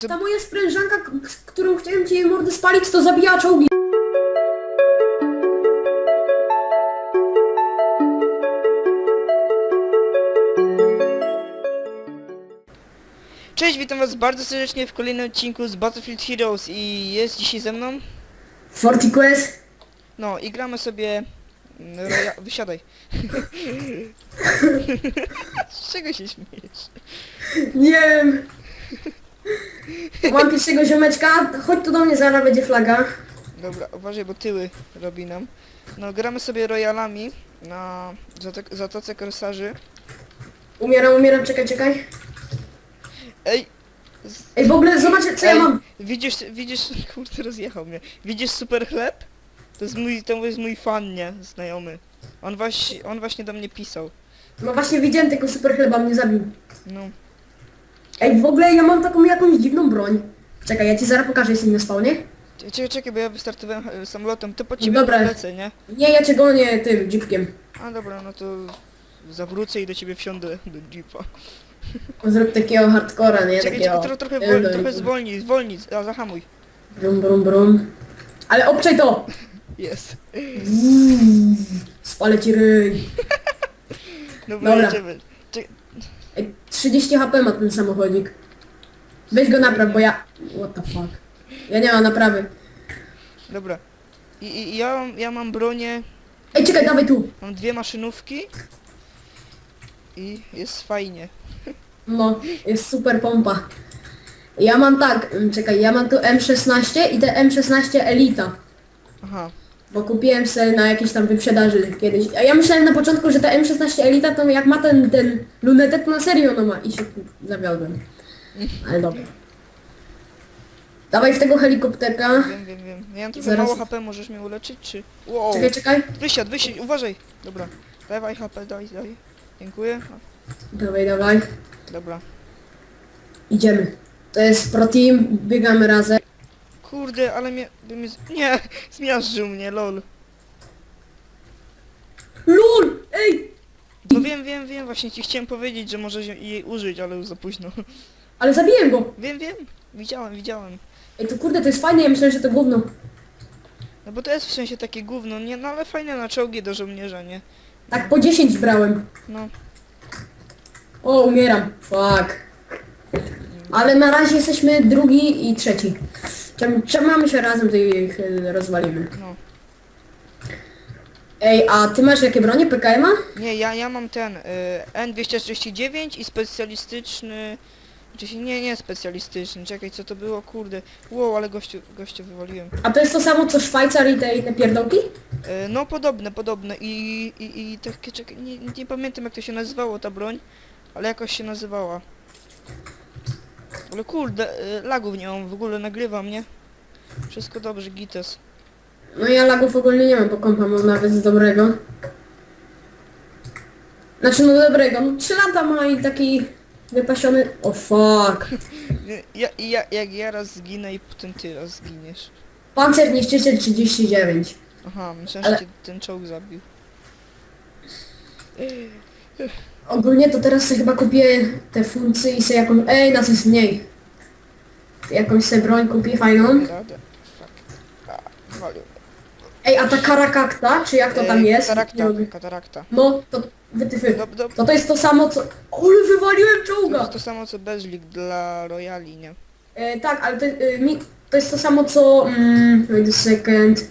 Ta moja sprężanka, k- którą chciałem ci jej mordę spalić, to zabija czołgi. Cześć, witam was bardzo serdecznie w kolejnym odcinku z Battlefield Heroes i jest dzisiaj ze mną. Forty Quest. No i gramy sobie... mm, Roya... Wysiadaj. Z czego się śmiejesz? Nie wiem. Mam pierwszego ziomeczka. Chodź tu do mnie, zaraz będzie flaga. Dobra, uważaj, bo tyły robi nam. No, gramy sobie Royalami na Zatok- Zatoce Korsarzy. Umieram, umieram, czekaj, czekaj. Ej! Ej, w ogóle zobacz, co ja Ej, mam. Widzisz, widzisz, kurde, rozjechał mnie. Widzisz super chleb? To jest mój, to jest mój fan, nie? Znajomy. On właśnie, on właśnie do mnie pisał. No właśnie widziałem tego super chleba, mnie zabił. No. Ej, w ogóle ja mam taką jakąś dziwną broń. Czekaj, ja ci zaraz pokażę, jestem na spawnie. Czekaj, czekaj, bo ja wystartowałem e, samolotem, to po ciebie Dobra. lecę, nie? Nie, ja cię gonię tym jeepkiem. A dobra, no to zawrócę i do ciebie wsiądę do jeepa. Zrób takiego hardcora, nie? Czekaj, takiego... czekaj, trochę, wol, trochę zwolnij, zwolnij, a zahamuj. Brum, brum, brum. Ale obczaj to! Jest. Spalę ci ryj. Dobra, Dobra. jedziemy. Czekaj, Ej, 30 HP ma ten samochodzik. Weź go napraw, bo ja... What the fuck. Ja nie mam naprawy. dobra. I, i i ja, mam- ja mam bronię, Ej, czekaj, dawaj tu. mam dwie maszynówki. I jest fajnie. No, jest super pompa. Ja mam tak, mm, czekaj, ja mam tu M16 i te M16 Elita. Aha. Bo kupiłem sobie na jakiejś tam wyprzedaży kiedyś. A ja myślałem na początku, że ta M16 Elita to jak ma ten, ten lunetę, to na serio no ma. I się zawiodłem. Ale dobra. Dawaj w tego helikopterka. Wiem, wiem, wiem. Ja mam trochę Zaraz- mało HP, możesz mnie uleczyć, czy... Wow. Czekaj, czekaj. Wysiadł, wysiadł, uważaj. Dobra. Dawaj HP, daj, daj. Dziękuję. Dawaj, dawaj. Dobra. Idziemy. To jest pro team, biegamy razem. Kurde, ale mnie... by mnie z... Nie! Zmiażdżył mnie, lol. LUL! Ej! No wiem, wiem, wiem, właśnie ci chciałem powiedzieć, że możesz jej użyć, ale już za późno. Ale zabiłem go! Wiem, wiem. Widziałem, widziałem. Ej, to kurde, to jest fajne, ja myślałem, że to gówno. No bo to jest w sensie takie gówno, nie? No ale fajne na czołgi do żołnierza, nie? Tak po 10 brałem. No. O, umieram. Fuck. Ale na razie jesteśmy drugi i trzeci. Czem- Trzymamy się razem, to ich e, rozwalimy. No. Ej, a ty masz jakie bronie? PKM-a? Nie, ja, ja mam ten y, N239 i specjalistyczny... Znaczy, nie, nie specjalistyczny, czekaj, co to było, kurde. Wow, ale gościu, gościu wywaliłem. A to jest to samo co Szwajcar i te inne pierdolki? Y, no podobne, podobne i, i, i takie, czekaj, nie, nie pamiętam jak to się nazywało ta broń, ale jakoś się nazywała. Ale kurde, y, lagów nie mam, w ogóle nagrywam, nie? Wszystko dobrze, gites. No ja lagów ogólnie nie mam, bo kompa mam nawet z dobrego. Znaczy no dobrego, no 3 lata ma i taki wypasiony... O fuck. Nie, Ja, ja, jak ja raz zginę i potem ty raz zginiesz. Pancer niszczyciel 39. Aha, myślałem, Ale- że cię ten czołg zabił. Ogólnie to teraz sobie chyba kupię te funkcje i sobie jakąś... Ej, na coś mniej. Jakąś sobie broń kupię fajną. Ej, a ta karakakta, czy jak to tam Ej, jest? Katarakta, katarakta. No, to wytyfy. Dob, dob, To to jest to samo co... Ole, wywaliłem to czołga! jest to samo co Bezlik dla Royali, nie? E, tak, ale to, e, mi, to jest to samo co... Mm, wait a second...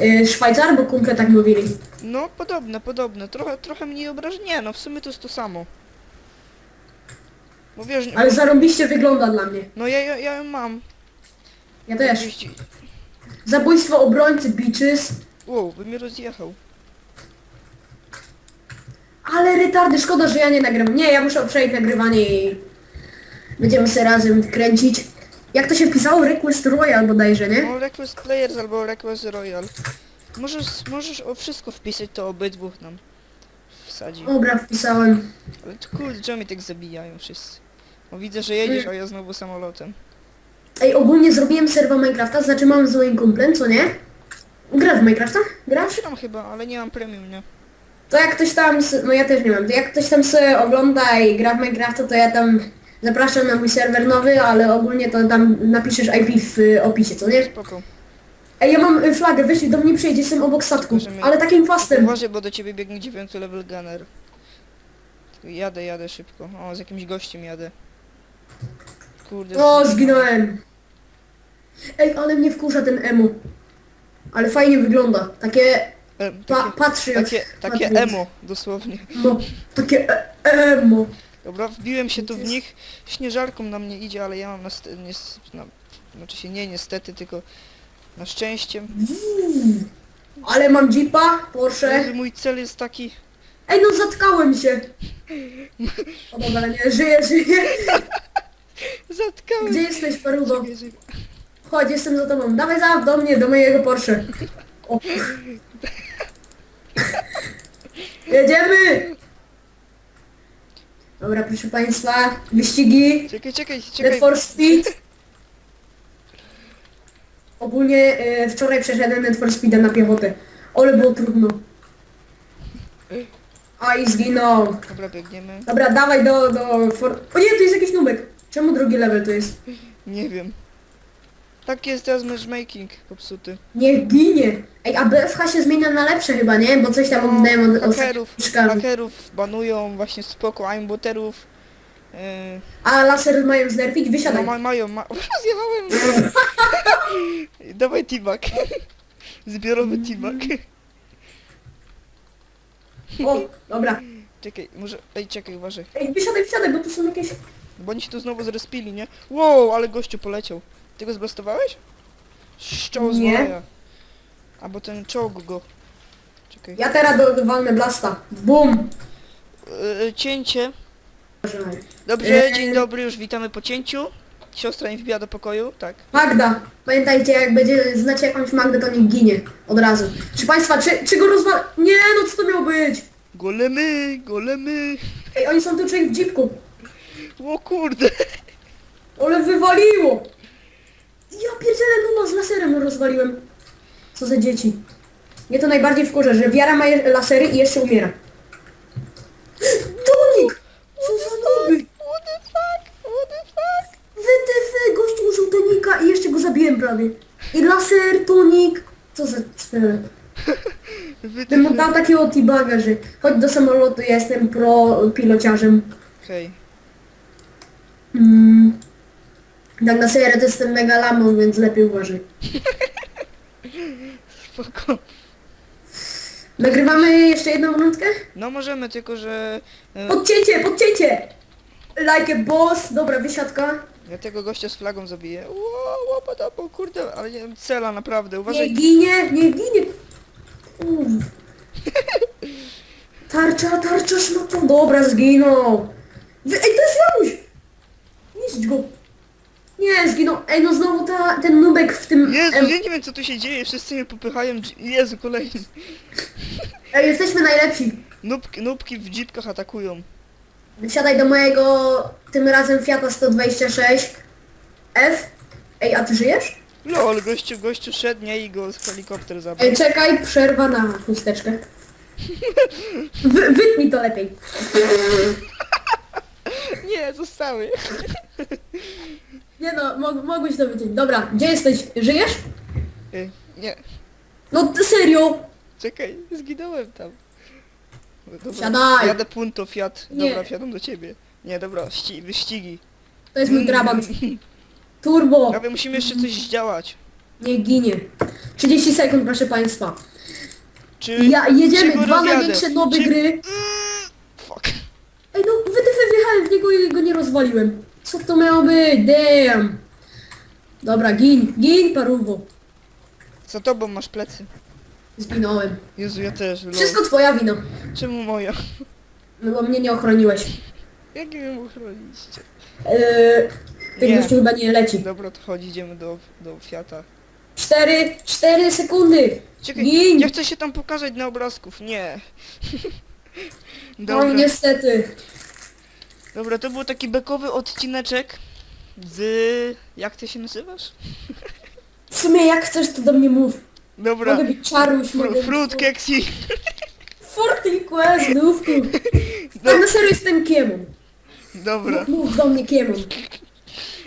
E, Szwajcar, bo kumple tak mówili. No, podobne, podobne. Trochę, trochę mniej obrażeń. Nie, no w sumie to jest to samo. Bo wiesz, Ale zarobiście wygląda dla mnie. no ja, ja, ja ją mam. Ja też. Zabójstwo obrońcy, bitches. Wow, by mnie rozjechał. Ale retardy, szkoda, że ja nie nagrywam. Nie, ja muszę przejść nagrywanie i... Będziemy sobie razem kręcić. Jak to się wpisało? Request Royal bodajże, nie? No, Request Players albo Request Royal. Możesz, możesz o wszystko wpisać, to obydwóch nam wsadzi. Dobra, wpisałem. Ale to kurde, czemu mnie tak zabijają wszyscy? Bo widzę, że jedziesz, a ja znowu samolotem. Ej, ogólnie zrobiłem serwa Minecrafta, znaczy mam z moim kumplem, co nie? Gra w Minecrafta? Grasz? Tam chyba, ale nie mam premium, nie? To jak ktoś tam, no ja też nie mam, to jak ktoś tam sobie ogląda i gra w Minecrafta, to ja tam Zapraszam na mój serwer nowy, ale ogólnie to tam napiszesz IP w y, opisie, co nie? Spoko. Ej, ja mam y, flagę, weź do mnie przyjedzie, jestem obok statku, Możemy- ale takim fastem. Uważaj, bo do ciebie biegnie 9 level gunner. Jadę, jadę szybko. O, z jakimś gościem jadę. Kurde. O, zginąłem. Ej, ale mnie wkurza ten emo. Ale fajnie wygląda. Takie, E, pa, takie, patrzy. takie, takie emo, dosłownie. No, takie e emo. Dobra, wbiłem się tu w nich. Śnieżarką na mnie idzie, ale ja mam na... Nie, na znaczy się nie niestety, tylko na szczęście. Ale mam jeepa, Porsche. Mój cel jest taki... Ej, no zatkałem się. O dobra, nie, żyję, żyję. Zatkałem Gdzie jesteś, czekaj. Chodź, jestem za tobą. Dawaj za do mnie, do mojego Porsche. O. Jedziemy! Dobra, proszę państwa, wyścigi. Czekaj, czekaj, Need czekaj. for Speed. Ogólnie e, wczoraj przeszedłem Need for Speeda na piechotę. Ale było trudno. A i zginął. Dobra, biegniemy. Dobra, dawaj do, do for... O nie, tu jest jakiś nubek. Czemu drugi level to jest? Nie wiem. Tak jest teraz matchmaking popsuty. Niech ginie. Ej, a BFH się zmienia na lepsze chyba, nie? Bo coś tam oglądałem od hakerów, ostatnich hakerów banują właśnie spoko, aimboterów. Yy, A laser mają znerfić? no Wysiadaj. ma, mają, ma... Zjechałem! Dawaj T-Bag. Zbiorowy T-Bag. O, dobra. Czekaj, może... Ej, czekaj, uważaj. Ej, wysiadaj, wysiadaj, bo tu są jakieś... Bo oni się tu znowu zrespili, nie? Wow, ale gościu poleciał. Ty go zblastowałeś? Szczał z Nie. Albo ten czołg go. Czekaj. Ja teraz do, walnę blasta. Bum. Yy, cięcie. Dobrze, Eee. dzień dobry, już witamy po cięciu. Siostra nie wbija do pokoju, tak. Magda. Pamiętajcie, jak będzie znacie jakąś Magdę, to niech ginie. Od razu. Czy państwa, czy, czy go rozwal... Nie, no co to miało być? Golemy, golemy. Ej, oni są tu człowiek w jeepku. O kurde. Ale wywaliło! Ja pierdzielę Numa z laserem rozwaliłem. Co za dzieci. Mnie to najbardziej wkurza, że wiara ma je- lasery i jeszcze umiera. Tonik! Co za nuby! What the fuck, what the fuck. WTF, gość użył tonika i jeszcze go zabiłem prawie. I laser, tonik. Co za cwele. Wy Bym mu dał takiego t-baga, że chodź do samolotu, ja jestem pro pilociarzem. Okej. Mm. Tak na serio to jestem mega lamą, więc lepiej uważaj. Spoko. Nagrywamy jeszcze jedną rundkę? No możemy, tylko że... e, Podcięcie, podcięcie! Like a boss, dobra, wysiadka. Ja tego gościa z flagą zabiję. Ło, łopadapo, kurde, ale nie wiem, cela naprawdę, Nie uważaj. ginie, nie ginie. Uff. Tarcza, tarcza, szmato. Dobra, zginął. Wy, ej, to jest Januś! Niszcz go. Nie, zginął. Ej, no znowu ta, ten nubek w tym... Jezu, em, ja nie wiem co tu się dzieje, wszyscy mnie popychają. Jezu, kolejny. Ej, jesteśmy najlepsi. Nubki, nubki w jeepkach atakują. Wsiadaj do mojego, tym razem Fiata 126 F. Ej, a ty żyjesz? Lol, gościu, gościu szedł, nie i go z helikopter zabrał. Ej, czekaj, przerwa na chusteczkę. Wy, wytnij to lepiej. Nie, zostały. Nie no, mog, mogłeś to wyciąć. Dobra, gdzie jesteś? Żyjesz? Ej, nie, No ty serio? czekaj, zginąłem tam. Dobra, Siadaj. Jadę punto, Fiat. Nie. Dobra, wsiadam do ciebie. Nie, dobra, ści wyścigi. To jest mój trabant. Turbo. Prawie musimy jeszcze coś zdziałać. Nie ginie. 30 sekund, proszę państwa. Czy... Ja, jedziemy, czy go dwa rozjadę? największe noby Czy- gry. Fuck. Ej no, wytyfy wjechałem w niego i go nie rozwaliłem. Co to miało być? Damn. Dobra, gin, gin paruwo. Za tobą masz plecy. Zginąłem. Jezu, ja też, lol. Wszystko twoja wina. Czemu moja? No bo mnie nie ochroniłeś. Jak ją uchronić? Eee, ten Nie. gościu chyba nie leci. Dobra, to chodź, idziemy do, do Fiata. Cztery, cztery sekundy. Czekaj, Gin. ja chcę się tam pokazać na obrazków. Nie. No Dobra, niestety. Dobra, to był taki bekowy odcineczek z... Jak ty się nazywasz? W sumie jak chcesz to do mnie mów. Dobra, Mogę być czaruś, mogę Fru, być... fruit keksi. Forty quest, dówku. Tak na serio jestem kiemą. Dobra, Mów, mów do mnie Kiemon.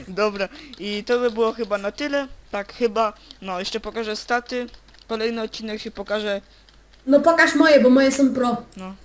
dobra. I to by było chyba na tyle. Tak, chyba. No, jeszcze pokażę staty. Kolejny odcinek się pokaże. No pokaż moje, bo moje są pro. No,